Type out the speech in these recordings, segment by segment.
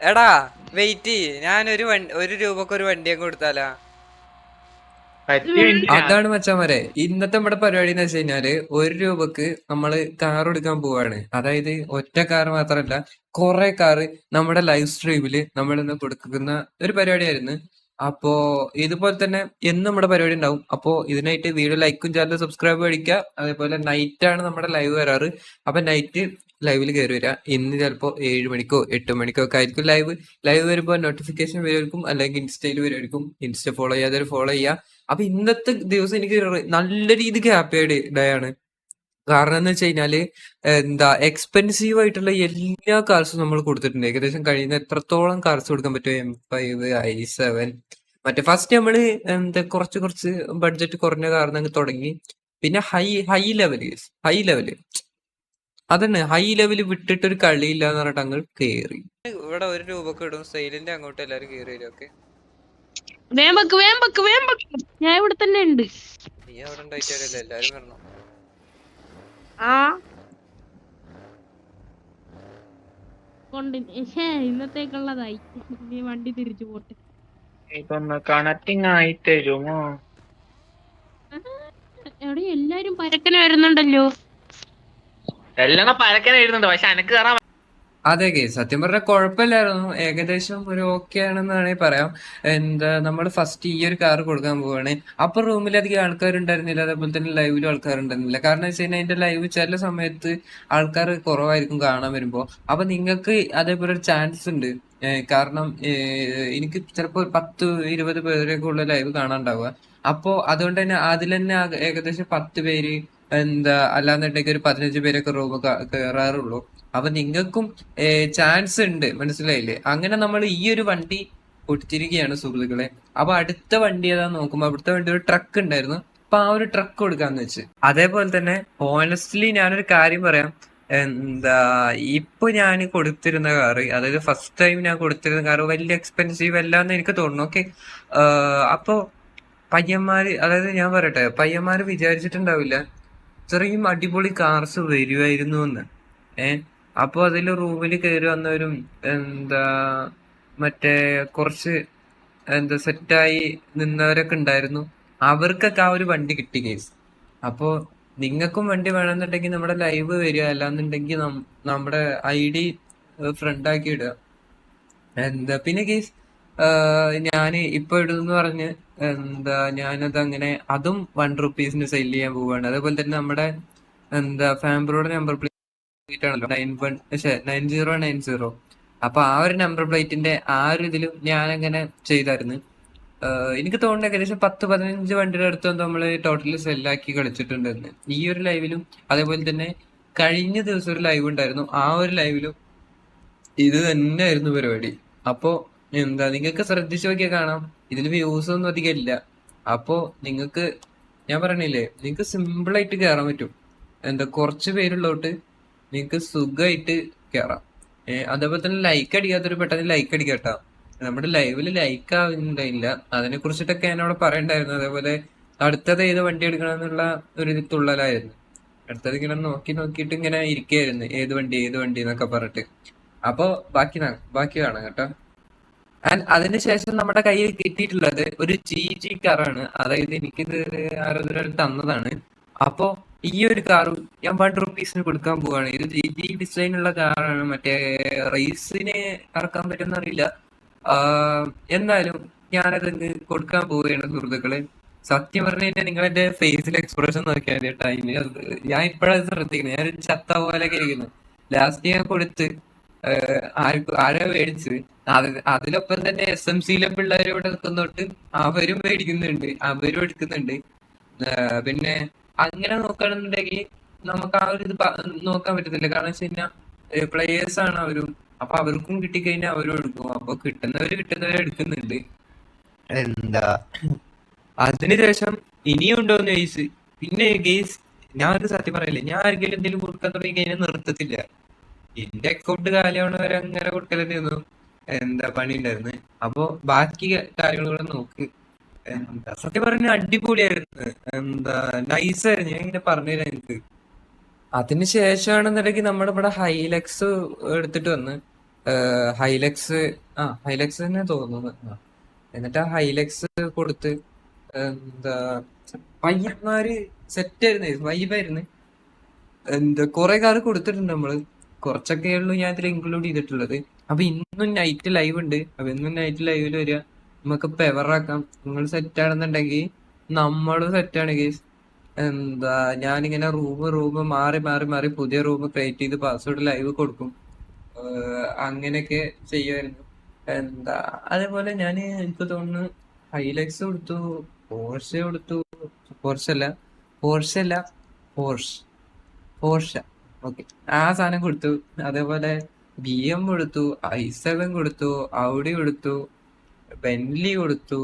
എടാ വെയിറ്റ് ഞാനൊരു വണ്ടി ഒരു രൂപക്ക് ഒരു വണ്ടി അങ്ങ് കൊടുത്താലാ? വണ്ടിയാ. അതാണ് മച്ചാമാരെ. ഇന്നത്തെ നമ്മുടെ പരിപാടി എന്ന് വെച്ച് കഴിഞ്ഞാൽ ഒരു രൂപക്ക് നമ്മൾ കാർ എടുക്കാൻ പോവാണ്. അതായത് ഒറ്റ കാർ മാത്രമല്ല കുറെ കാർ നമ്മുടെ ലൈവ് സ്ട്രീമിൽ നമ്മൾ ഇന്ന് കൊടുക്കുന്ന ഒരു പരിപാടിയായിരുന്നു. അപ്പോ ഇതുപോലെ തന്നെ എന്നും നമ്മുടെ പരിപാടി ഉണ്ടാവും. അപ്പോ ഇതിനായിട്ട് വീഡിയോ ലൈക്കും ചാനൽ സബ്സ്ക്രൈബ് അടിക്കുക അതേപോലെ നൈറ്റ് ആണ് നമ്മുടെ ലൈവ് വരാറ്. അപ്പൊ നൈറ്റ് ലൈവിൽ കയറി വരിക ഇന്ന് ചിലപ്പോ ഏഴ് മണിക്കോ എട്ട് മണിക്കോ ഒക്കെ ആയിരിക്കും ലൈവ് ലൈവ് വരുമ്പോൾ നോട്ടിഫിക്കേഷൻ വരുമായിരിക്കും അല്ലെങ്കിൽ ഇൻസ്റ്റയിൽ വരുമായിരിക്കും ഇൻസ്റ്റ ഫോളോ ചെയ്യാതെ ഫോളോ ചെയ്യുക. അപ്പൊ ഇന്നത്തെ ദിവസം എനിക്ക് നല്ല രീതിക്ക് ഹാപ്പി ആയിട്ട് ഡേ ആണ്. കാരണം എന്ന് വെച്ച് കഴിഞ്ഞാൽ എന്താ എക്സ്പെൻസീവ് ആയിട്ടുള്ള എല്ലാ കാർസും നമ്മൾ കൊടുത്തിട്ടുണ്ട്. ഏകദേശം കഴിയുന്ന എത്രത്തോളം കാർസ് കൊടുക്കാൻ പറ്റും? എം ഫൈവ് ഐ സെവൻ മറ്റേ ഫസ്റ്റ് നമ്മൾ എന്താ കുറച്ച് കുറച്ച് ബഡ്ജറ്റ് കുറഞ്ഞ കാർന്ന് തുടങ്ങി. പിന്നെ high high level high level അതന്നെ ഹൈ ലെവൽ വിട്ടിട്ട് ഒരു കളിയില്ല എന്ന് പറഞ്ഞിട്ട് അങ്ങ് കേറി. ഇവിടെ ഒരു രൂപക്ക് ഇടും. സെയിലിന്റെ അങ്ങോട്ട് എല്ലാരും കേറി വരും ഓക്കെ വേമ്പക്ക് വേമ്പക്ക് വേമ്പക്ക്. ഞാൻ ഇവിടെ തന്നെ ഉണ്ട്. നീ അവിടെ ഉണ്ടായിട്ടല്ലേ എല്ലാരും വരണം. ആ. കൊണ്ട് ഇന്നത്തേക്കുള്ളതായി. നീ വണ്ടി തിരിച്ചു പോട്ടെ. ഇതൊന്ന് കണക്റ്റിംഗ് ആയി തരുമോ? എവിടെ എല്ലാരും പരക്കനെ വരുന്നുണ്ടല്ലോ. എല്ലാം പരക്കനെ വരുന്നുണ്ട് പക്ഷെ എനിക്ക് കയറാൻ അതെ കേ സത്യം പറഞ്ഞാൽ കുഴപ്പമില്ലായിരുന്നു ഏകദേശം ഒരു ഓക്കെ ആണെന്ന് വേണമെങ്കിൽ പറയാം. എന്താ നമ്മൾ ഫസ്റ്റ് ഈ ഒരു കാർ കൊടുക്കാൻ പോവാണ്. അപ്പൊ റൂമിൽ അധികം ആൾക്കാരുണ്ടായിരുന്നില്ല. അതേപോലെ തന്നെ ലൈവിലും ആൾക്കാരുണ്ടായിരുന്നില്ല. കാരണം വെച്ച് കഴിഞ്ഞാൽ അതിന്റെ ലൈവ് ചില സമയത്ത് ആൾക്കാർ കുറവായിരിക്കും കാണാൻ വരുമ്പോ. അപ്പൊ നിങ്ങൾക്ക് അതേപോലെ ഒരു ചാൻസ് ഉണ്ട്. കാരണം എനിക്ക് ചിലപ്പോ പത്ത് ഇരുപത് പേരൊക്കെ ഉള്ള ലൈവ് കാണാണ്ടാവുക അപ്പോ അതുകൊണ്ട് തന്നെ അതിൽ തന്നെ ഏകദേശം പത്ത് പേര് എന്താ അല്ലാന്നുണ്ടെങ്കിൽ ഒരു പതിനഞ്ച് പേരൊക്കെ റൂം കയറാറുള്ളൂ അപ്പൊ നിങ്ങൾക്കും ചാൻസ് ഉണ്ട്. മനസ്സിലായില്ലേ? അങ്ങനെ നമ്മൾ ഈ ഒരു വണ്ടി കൊടുത്തിരിക്കുകയാണ് സുഹൃത്തുക്കളെ. അപ്പൊ അടുത്ത വണ്ടി ഏതാ നോക്കുമ്പോ അടുത്ത വണ്ടി ഒരു ട്രക്ക് ഉണ്ടായിരുന്നു. അപ്പൊ ആ ഒരു ട്രക്ക് കൊടുക്കാന്ന് വെച്ച്. അതേപോലെ തന്നെ ഓണസ്റ്റ്ലി ഞാനൊരു കാര്യം പറയാം. എന്താ ഇപ്പൊ ഞാൻ കൊടുത്തിരുന്ന കാറ് അതായത് ഫസ്റ്റ് ടൈം ഞാൻ കൊടുത്തിരുന്ന കാറ് വലിയ എക്സ്പെൻസീവ് അല്ല എന്ന് എനിക്ക് തോന്നുന്നു. ഓക്കെ അപ്പോ പയ്യന്മാര് അതായത് ഞാൻ പറയട്ടെ പയ്യന്മാര് വിചാരിച്ചിട്ടുണ്ടാവില്ല ഇത്രയും അടിപൊളി കാർസ് വരുമായിരുന്നു എന്ന്. ഏഹ് അപ്പൊ അതിൽ റൂമിൽ കയറി വന്നവരും എന്താ മറ്റേ കുറച്ച് എന്താ സെറ്റായി നിന്നവരൊക്കെ ഉണ്ടായിരുന്നു. അവർക്കൊക്കെ ആ ഒരു വണ്ടി കിട്ടി കേസ് അപ്പോ നിങ്ങൾക്കും വണ്ടി വേണമെന്നുണ്ടെങ്കിൽ നമ്മുടെ ലൈവ് വരിക. അല്ലാന്നുണ്ടെങ്കിൽ നമ്മുടെ ഐ ഡി ഫ്രണ്ടാക്കി ഇടുക. എന്താ പിന്നെ കേസ് ഞാൻ ഇപ്പൊ ഇടുന്നു പറഞ്ഞ് എന്താ ഞാനത് അങ്ങനെ അതും വൺ റുപ്പീസിന് സെയിൽ ചെയ്യാൻ പോവാണ്. അതേപോലെ തന്നെ നമ്മുടെ എന്താ ഫാംബ്രോയുടെ നമ്പർ ആണല്ലോ. Nine one nine zero nine zero. അപ്പൊ ആ ഒരു നമ്പർ പ്ലേറ്റിന്റെ ആ ഒരു ഇതിലും ഞാൻ അങ്ങനെ ചെയ്തായിരുന്നു എനിക്ക് തോന്നുന്നു ഏകദേശം പത്ത് പതിനഞ്ച് വണ്ടിയുടെ അടുത്ത് നമ്മൾ ടോട്ടലി സെല്ലാക്കി കളിച്ചിട്ടുണ്ടായിരുന്നു. ഈ ഒരു ലൈവിലും അതേപോലെ തന്നെ കഴിഞ്ഞ ദിവസം ഒരു ലൈവ് ഉണ്ടായിരുന്നു. ആ ഒരു ലൈവിലും ഇത് തന്നെയായിരുന്നു പരിപാടി. അപ്പോ എന്താ നിങ്ങൾക്ക് ശ്രദ്ധിച്ചു നോക്കിയാൽ കാണാം. ഇതിന് വ്യൂസ് ഒന്നും അധികം ഇല്ല. അപ്പോ നിങ്ങൾക്ക് ഞാൻ പറഞ്ഞില്ലേ നിങ്ങൾക്ക് സിമ്പിൾ ആയിട്ട് കയറാൻ പറ്റും. എന്താ കുറച്ച് പേരുള്ളോട്ട് നിങ്ങൾക്ക് സുഖമായിട്ട് കയറാം അതേപോലെ തന്നെ ലൈക്ക് അടിക്കാത്തൊരു പെട്ടെന്ന് ലൈക്ക് അടിക്കട്ടോ. നമ്മുടെ ലൈവിൽ ലൈക്ക് ആവുന്നില്ല അതിനെ കുറിച്ചിട്ടൊക്കെ അവിടെ പറയണ്ടായിരുന്നു. അതേപോലെ അടുത്തത് ഏത് വണ്ടി എടുക്കണം എന്നുള്ള ഒരു ഇത് തുള്ളലായിരുന്നു. അടുത്തത് ഇങ്ങനെ നോക്കി നോക്കിയിട്ട് ഇങ്ങനെ ഇരിക്കുകയായിരുന്നു ഏത് വണ്ടി ഏത് വണ്ടി എന്നൊക്കെ പറഞ്ഞിട്ട്. അപ്പോ ബാക്കി ബാക്കി കാണാം കേട്ടോ. അതിനുശേഷം നമ്മുടെ കയ്യിൽ കിട്ടിയിട്ടുള്ളത് ഒരു ജി ജി കാറാണ് അതായത് എനിക്കിത് ആരോഗ്യ തന്നതാണ്. അപ്പോ ഈ ഒരു കാർ ഞാൻ വൺ റുപ്പീസിന് കൊടുക്കാൻ പോവാണ്. ഇത് ജി ജി ഡിസൈൻ ഉള്ള കാറാണ്. മറ്റേ റേസിന് ഇറക്കാൻ പറ്റുമെന്ന് അറിയില്ല. എന്നാലും ഞാനത് കൊടുക്കാൻ പോവുകയാണ് സുഹൃത്തുക്കളെ. സത്യം പറഞ്ഞു കഴിഞ്ഞാൽ നിങ്ങൾ എന്റെ ഫേസിൽ എക്സ്പ്രഷൻ നോക്കിയാൽ കേട്ടോ. അതിന് ഞാൻ ഇപ്പോഴാണ് ശ്രദ്ധിക്കുന്നത് ഞാൻ ഒരു ചത്ത പോലെ കഴിക്കുന്നു ലാസ്റ്റ് ഞാൻ കൊടുത്ത് ആരെ അത് അതിലൊപ്പം തന്നെ എസ് എം സിയിലെ പിള്ളേർ ഇവിടെ നിൽക്കുന്നോട്ട് അവരും മേടിക്കുന്നുണ്ട്. അവരും എടുക്കുന്നുണ്ട്. പിന്നെ അങ്ങനെ നോക്കുകയാണെന്നുണ്ടെങ്കിൽ നമുക്ക് ആ ഒരു ഇത് നോക്കാൻ പറ്റത്തില്ല കാരണം വെച്ച് കഴിഞ്ഞാൽ പ്ലേയേഴ്സ് ആണ് അവരും. അപ്പൊ അവർക്കും കിട്ടിക്കഴിഞ്ഞാൽ അവരും എടുക്കും. അപ്പൊ കിട്ടുന്നവര് കിട്ടുന്നവരെ എടുക്കുന്നുണ്ട്. എന്താ? അതിനുശേഷം ഇനിയും ഉണ്ടോന്ന് ചോദിച്ചു. പിന്നെ ഗെയ്സ് ഞാൻ ഒരു സത്യം പറയില്ല ഞാൻ ആർക്കെങ്കിലും എന്തെങ്കിലും കൊടുക്കാൻ തുടങ്ങി കഴിഞ്ഞാൽ നിർത്തത്തില്ല. എന്റെ അക്കൗണ്ട് കാലിയാവണ വരെ അങ്ങനെ കൊടുക്കലെന്നു എന്താ പണി ഉണ്ടായിരുന്നു? അപ്പൊ ബാക്കി കാര്യങ്ങൾ കൂടെ നോക്ക്. എന്താ സത്യം പറഞ്ഞ അടിപൊളിയായിരുന്നു. എന്താ നൈസ് നൈസായിരുന്നു ഞാൻ ഇങ്ങനെ പറഞ്ഞുതരാം എനിക്ക് അതിനുശേഷമാണെന്നുണ്ടെങ്കിൽ നമ്മുടെ ഇവിടെ ഹൈലക്സ് എടുത്തിട്ട് വന്ന് ഹൈലക്സ് ആ ഹൈലക്സ് തന്നെ തോന്നുന്നു. എന്നിട്ട് ആ ഹൈലക്സ് കൊടുത്ത് എന്താ പയ്യന്മാര് സെറ്റ് ആയിരുന്നു. വൈബായിരുന്നു എന്താ കുറെ കാർ കൊടുത്തിട്ടുണ്ട് നമ്മൾ. കുറച്ചൊക്കെ ഉള്ളൂ ഞാൻ ഇതിൽ ഇൻക്ലൂഡ് ചെയ്തിട്ടുള്ളത്. അപ്പൊ ഇന്നും നൈറ്റ് ലൈവ് ഉണ്ട്. അപ്പൊ ഇന്നും നൈറ്റ് ലൈവിൽ വരിക. നമുക്ക് പെവറാക്കാം നിങ്ങൾ സെറ്റ് ആണെന്നുണ്ടെങ്കിൽ നമ്മൾ സെറ്റ് ആണ് ഗേസ് എന്താ ഞാനിങ്ങനെ റൂം റൂം മാറി മാറി മാറി പുതിയ റൂം ക്രിയേറ്റ് ചെയ്ത് പാസ്വേഡ് ലൈവ് കൊടുക്കും. അങ്ങനെയൊക്കെ ചെയ്യുമായിരുന്നു. എന്താ അതേപോലെ ഞാൻ എനിക്ക് തോന്നുന്നു ഹൈലക്സ് കൊടുത്തു പോർഷെ കൊടുത്തു. പോർഷ അല്ല പോർഷ അല്ല പോർഷ് പോർഷ ഓക്കെ ആ സാധനം കൊടുത്തു. അതേപോലെ ബി എം കൊടുത്തു ഐ കൊടുത്തു ഔഡി കൊടുത്തു. ബെൻലി കൊടുത്തു.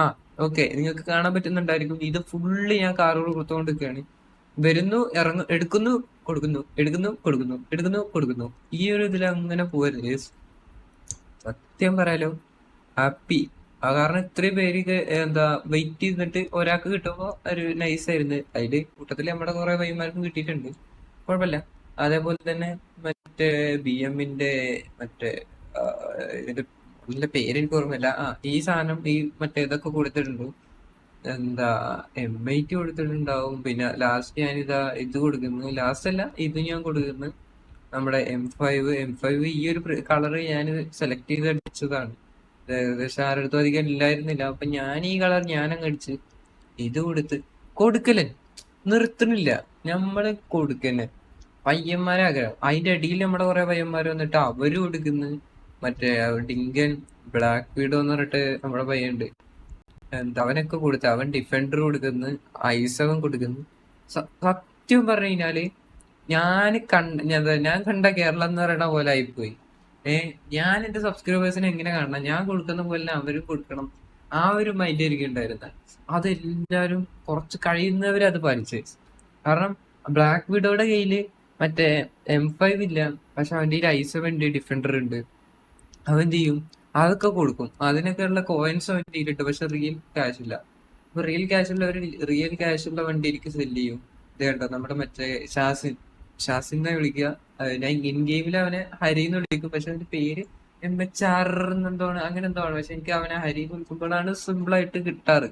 ആ ഓക്കെ നിങ്ങൾക്ക് കാണാൻ പറ്റുന്നുണ്ടായിരിക്കും. ഇത് ഫുള്ള് ഞാൻ കാറുകൾ കൊടുത്തുകൊണ്ടിരിക്കുകയാണ് വരുന്നു ഇറങ്ങു എടുക്കുന്നു കൊടുക്കുന്നു എടുക്കുന്നു കൊടുക്കുന്നു എടുക്കുന്നു കൊടുക്കുന്നു. ഈ ഒരു ഇതിൽ അങ്ങനെ പോകരുത് സത്യം പറയാലോ. ഹാപ്പി ആ കാരണം ഇത്രയും പേര് എന്താ വെയിറ്റ് ചെയ്തിട്ട് ഒരാൾക്ക് കിട്ടുമ്പോൾ ഒരു നൈസ് ആയിരുന്നു. അതിൽ കൂട്ടത്തിൽ നമ്മുടെ കുറെ വൈമാർക്കും കിട്ടിയിട്ടുണ്ട്. കുഴപ്പമില്ല. അതേപോലെ തന്നെ മറ്റേ ബി എമ്മിന്റെ മറ്റേ ഇതിന്റെ ഇതിന്റെ പേര് എനിക്ക് ഓർമ്മയില്ല. ആ ഈ സാധനം ഈ മറ്റേ ഇതൊക്കെ കൊടുത്തിട്ടുണ്ട്. എന്താ എം ഐ ടി കൊടുത്തിട്ടുണ്ടാവും. പിന്നെ ലാസ്റ്റ് ഞാൻ ഇതാ ഇത് കൊടുക്കുന്നു. ലാസ്റ്റ് അല്ല ഇത് ഞാൻ കൊടുക്കുന്നു. നമ്മുടെ എം ഫൈവ് എം ഫൈവ് ഈ ഒരു കളർ ഞാൻ സെലക്ട് ചെയ്ത് അടിച്ചതാണ്. ഏകദേശം ആരടുത്തും അധികം ഇല്ലായിരുന്നില്ല. അപ്പൊ ഞാൻ ഈ കളർ ഞാനങ്ങ് അടിച്ച് ഇത് കൊടുത്ത് കൊടുക്കലൻ നിർത്തണില്ല നമ്മൾ കൊടുക്കന്നെ പയ്യന്മാരാഗ്രഹം അതിന്റെ അടിയിൽ നമ്മുടെ കുറെ പയ്യന്മാർ വന്നിട്ട് അവർ കൊടുക്കുന്നു. മറ്റേ ഡിങ്കൻ ബ്ലാക്ക് വീഡോ എന്ന് പറഞ്ഞിട്ട് നമ്മുടെ പയ്യുണ്ട് അവനൊക്കെ കൊടുത്ത് അവൻ ഡിഫൻഡർ കൊടുക്കുന്നു ഐസവൻ കൊടുക്കുന്നു. സത്യം പറഞ്ഞു കഴിഞ്ഞാൽ ഞാൻ കണ്ട ഞാൻ- കണ്ട കേരളം എന്ന് പറയുന്ന പോലെ ആയിപ്പോയി. ഏ ഞാൻ എന്റെ സബ്സ്ക്രൈബേഴ്സിനെ എങ്ങനെ കാണണം? ഞാൻ കൊടുക്കുന്ന പോലെ അവരും കൊടുക്കണം. ആ ഒരു മൈൻഡ് എനിക്ക് ഉണ്ടായിരുന്നത് അതെല്ലാവരും കുറച്ച് കഴിയുന്നവര് അത് പാലിച്ച്. കാരണം ബ്ലാക്ക് വിഡോയുടെ കയ്യിൽ മറ്റേ എം ഫൈവ് ഇല്ല. പക്ഷെ അവന്റെ കയ്യിൽ ഐ ഡിഫൻഡർ ഉണ്ട്. അവൻ എന്ത് ചെയ്യും അതൊക്കെ കൊടുക്കും. അതിനൊക്കെ ഉള്ള കോയിൻസ് അവൻ കയ്യിലിട്ട് പക്ഷെ റിയൽ ക്യാഷ് ഇല്ല. അപ്പൊ റിയൽ ക്യാഷ് ഉള്ള ഒരു റിയൽ ക്യാഷ് ഉള്ള വണ്ടി എനിക്ക് സെൽ ചെയ്യും. ഇത് കണ്ടോ? നമ്മുടെ മറ്റേ ഷാസിൻ. ഷാസിനെ വിളിക്കുക. ഞാൻ ഇൻ ഗെയിമിൽ അവനെ ഹരി എന്ന് വിളിക്കും. പക്ഷെ അവന്റെ പേര് എം എച്ച് ആർ എന്നെന്തോണ് അങ്ങനെ എന്തോ ആണ്. പക്ഷെ എനിക്ക് അവനെ ഹരി എന്ന് വിളിക്കുമ്പോഴാണ് സിമ്പിൾ ആയിട്ട് കിട്ടാറ്.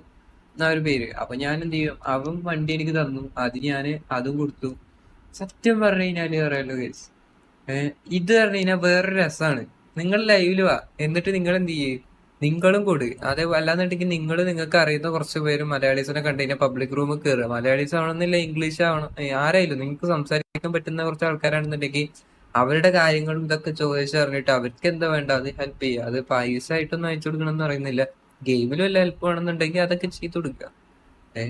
ആ ഒരു പേര്. അപ്പൊ ഞാൻ എന്ത് ചെയ്യും? അവൻ വണ്ടി എനിക്ക് തന്നു. അത് ഞാൻ അതും കൊടുത്തു. സത്യം പറഞ്ഞു കഴിഞ്ഞാൽ പറയാലോ കേസ് ഇത് പറഞ്ഞു കഴിഞ്ഞാൽ വേറൊരു രസമാണ് നിങ്ങൾ ലൈവിൽ വാ. എന്നിട്ട് നിങ്ങൾ എന്ത് ചെയ്യേ? നിങ്ങളും കൂടി. അതേ അല്ലാന്നുണ്ടെങ്കിൽ നിങ്ങൾ നിങ്ങൾക്ക് അറിയുന്ന കുറച്ച് പേര് മലയാളീസിനെ കണ്ടു കഴിഞ്ഞാൽ പബ്ലിക് റൂമിൽ കയറുക മലയാളീസ് ആവണമെന്നില്ല ഇംഗ്ലീഷ് ആവണം. ഏ, ആരായാലും നിങ്ങൾക്ക് സംസാരിക്കാൻ പറ്റുന്ന കുറച്ച് ആൾക്കാരാണെന്നുണ്ടെങ്കിൽ അവരുടെ കാര്യങ്ങളും ഇതൊക്കെ ചോദിച്ചറിഞ്ഞിട്ട് അവർക്ക് എന്താ വേണ്ട അത് ഹെൽപ്പ് ചെയ്യുക. അത് പൈസ ആയിട്ടൊന്നും അയച്ചു കൊടുക്കണം എന്ന് പറയുന്നില്ല ഗെയിമിലും വല്ല ഹെൽപ്പ് വേണമെന്നുണ്ടെങ്കിൽ അതൊക്കെ ചെയ്തു കൊടുക്കുക. ഏ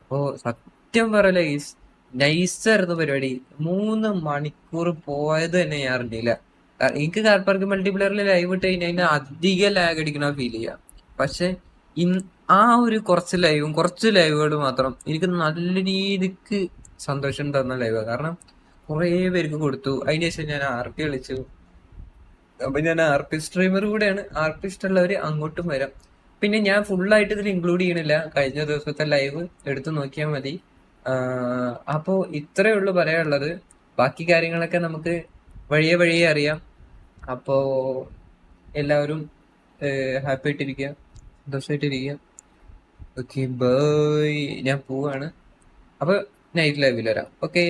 അപ്പോ സത്യം പറയല നൈസായിരുന്നു പരിപാടി. മൂന്ന് മണിക്കൂർ പോയത് തന്നെ ഞാൻ അറിഞ്ഞില്ല. എനിക്ക് കാർ പാർക്ക് മൾട്ടിപ്ലെയറിൽ ലൈവ് ഇട്ട് കഴിഞ്ഞാൽ അധികം ലാഗ് അടിക്കണ ഫീൽ ചെയ്യാം. പക്ഷെ ആ ഒരു കുറച്ച് ലൈവും കുറച്ച് ലൈവുകൾ മാത്രം എനിക്ക് നല്ല രീതിക്ക് സന്തോഷം തന്ന ലൈവ് കാരണം കുറേ പേർക്ക് കൊടുത്തു. അതിന് ശേഷം ഞാൻ ആർ പി കളിച്ചു അപ്പൊ ഞാൻ ആർ പി സ്ട്രീമർ കൂടെയാണ്. ആർ പി ഇഷ്ടമുള്ളവര് അങ്ങോട്ടും വരാം. പിന്നെ ഞാൻ ഫുൾ ആയിട്ട് ഇതിൽ ഇൻക്ലൂഡ് ചെയ്യണില്ല. കഴിഞ്ഞ ദിവസത്തെ ലൈവ് എടുത്തു നോക്കിയാൽ മതി. അപ്പോൾ അപ്പോ ഇത്രയേ ഉള്ളൂ പറയാനുള്ളത്. ബാക്കി കാര്യങ്ങളൊക്കെ നമുക്ക് വഴിയെ വഴിയെ അറിയാം. അപ്പോ എല്ലാവരും ഹാപ്പി ആയിട്ടിരിക്കുക സന്തോഷമായിട്ടിരിക്കുക ഓക്കെ ബൈ ഞാൻ പോവാണ്. അപ്പൊ നൈറ്റ് ലൈവിൽ വരാം. ഓക്കെ